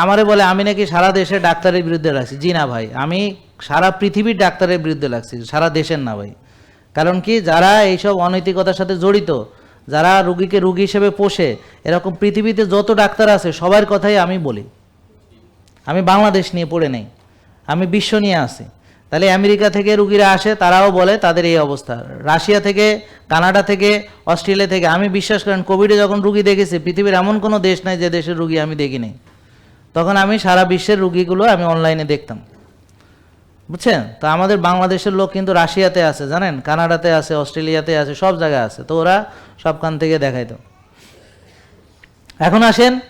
আমারে বলে, আমি নাকি সারা দেশের ডাক্তারের বিরুদ্ধে লাগছি। জি না ভাই, আমি সারা পৃথিবীর ডাক্তারের বিরুদ্ধে লাগছি, সারা দেশের না ভাই। কারণ কি, যারা এইসব অনৈতিকতার সাথে জড়িত, যারা রুগীকে রুগী হিসেবে পোষে, এরকম পৃথিবীতে যত ডাক্তার আছে, সবার কথাই আমি বলি। আমি বাংলাদেশ নিয়ে পড়ে নেই, আমি বিশ্ব নিয়ে আসি তাহলে আমেরিকা থেকে রুগীরা আসে, তারাও বলে তাদের এই অবস্থা। রাশিয়া থেকে, কানাডা থেকে, অস্ট্রেলিয়া থেকে, আমি বিশ্বাস করেন, কোভিডে যখন রুগী দেখেছি, পৃথিবীর এমন কোনো দেশ নাই যে দেশের রুগী আমি দেখিনি। তখন আমি সারা বিশ্বের রুগীগুলো আমি অনলাইনে দেখতাম। বুঝছেন? তো আমাদের বাংলাদেশের লোক কিন্তু রাশিয়াতে আছে, জানেন? কানাডাতে আছে, অস্ট্রেলিয়াতে আছে, সব জায়গায় আছে। তো ওরা সবখান থেকে দেখাইতো। এখন আসেন,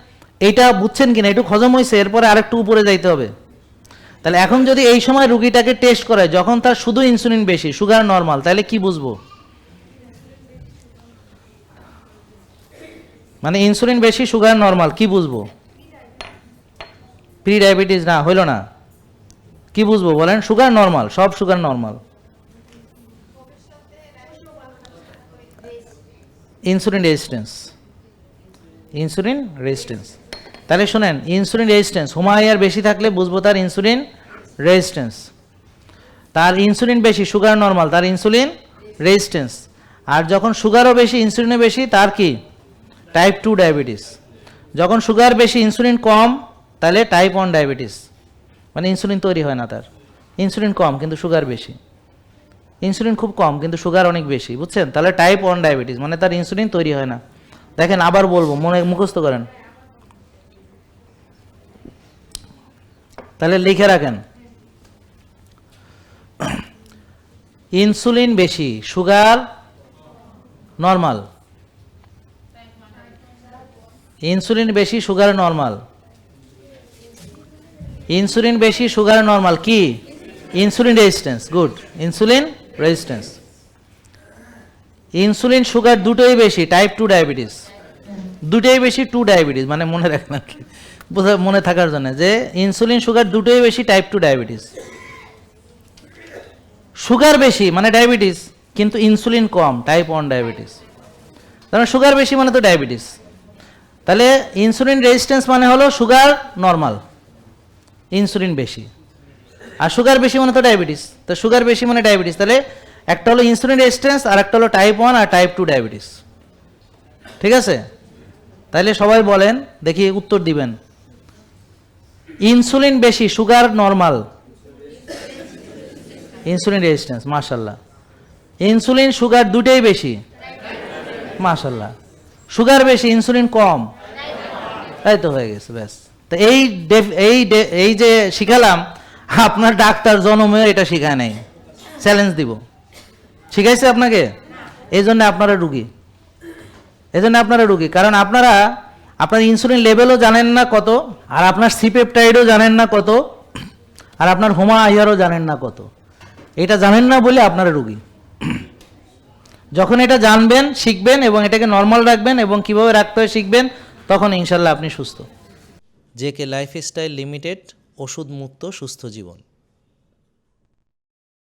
এইটা বুঝছেন কিনা? একটু হজম হয়েছে এরপরে আরেকটু উপরে যাইতে হবে। তাহলে এখন যদি এই সময় রুগীটাকে টেস্ট করে যখন তার শুধু ইনসুলিন বেশি সুগার নর্মাল তাহলে কি বুঝব? মানে ইনসুলিন বেশি সুগার নর্মাল কি বুঝব? প্রি ডায়াবেটিস না, হইল না। কি বুঝব বলেন? সুগার নর্মাল সব sugar normal insulin resistance insulin resistance তাহলে শোনেন ইনসুলিন রেজিস্ট্যান্স হুমায়ার বেশি থাকলে বুঝব তার ইনসুলিন রেজিস্ট্যান্স তার ইনসুলিন বেশি সুগার নর্মাল তার ইনসুলিন রেজিস্ট্যান্স আর যখন সুগারও বেশি ইনসুলিনও বেশি, তার কি? টাইপ টু ডায়াবেটিস যখন সুগার বেশি ইনসুলিন কম তাহলে টাইপ ওয়ান ডায়াবেটিস মানে ইনসুলিন তৈরি হয় না তার। ইনসুলিন কম, কিন্তু সুগার বেশি। ইনসুলিন খুব কম, কিন্তু সুগার অনেক বেশি, বুঝছেন? তাহলে টাইপ ওয়ান ডায়াবেটিস মানে তার ইনসুলিন তৈরি হয় না। দেখেন, আবার বলব, মনে, মুখস্থ করেন। তাহলে লিখে রাখেন। ইনসুলিন বেশি সুগার নর্মাল ইনসুলিন বেশি সুগার নর্মাল ইনসুলিন বেশি, সুগার নর্মাল কি? Insulin resistance good insulin resistance insulin, sugar দুটোই বেশি টাইপ টু ডায়াবেটিস দুটোই বেশি টু ডায়াবেটিস মানে মনে রাখবেন আর কি। মনে থাকার জন্য যে ইনসুলিন, সুগার দুটোই বেশি টাইপ টু ডায়াবেটিস সুগার বেশি মানে ডায়াবেটিস কিন্তু ইনসুলিন কম টাইপ ওয়ান ডায়াবেটিস কারণ সুগার বেশি মানে তো ডায়াবেটিস তাহলে ইনসুলিন রেজিস্ট্যান্স মানে হলো সুগার নর্মাল। ইনসুলিন বেশি। আর সুগার বেশি মানে তো ডায়াবেটিস। তো সুগার বেশি মানে ডায়াবেটিস। তাহলে একটা হলো ইনসুলিন রেজিস্ট্যান্স, আর একটা হলো টাইপ ওয়ান আর টাইপ টু ডায়াবেটিস। ঠিক আছে? তাহলে সবাই বলেন, দেখি উত্তর দিবেন। ইনসুলিন বেশি, সুগার নর্মাল ইনসুলিন রেজিস্ট্যান্স মাশাল্লাহ ইনসুলিন, সুগার দুটোই বেশি। মাশাল্লাহ সুগার বেশি, ইনসুলিন কম। তাই তো হয়ে গেছে, ব্যাস। তো এই এই এই যে শিখালাম, আপনার ডাক্তার জনমেও এটা শিখায় নাই। চ্যালেঞ্জ দিব। শিখাইছে আপনাকে? এই জন্য আপনারা রুগী। এই জন্য আপনারা রুগী। কারণ আপনারা, আপনার ইনসুলিন লেভেলও জানেন না কত, আর আপনার সিপেপটাইডও জানেন না কত, আর আপনার হোমা আইয়ারও জানেন না কত। এটা জানেন না বলে আপনারা রুগী। যখন এটা জানবেন, শিখবেন এবং এটাকে নর্মাল রাখবেন এবং কীভাবে রাখতে হয় শিখবেন, তখন ইনশাল্লাহ আপনি সুস্থ। জে কে লাইফস্টাইল লিমিটেড ওষুধ মুক্ত সুস্থ জীবন।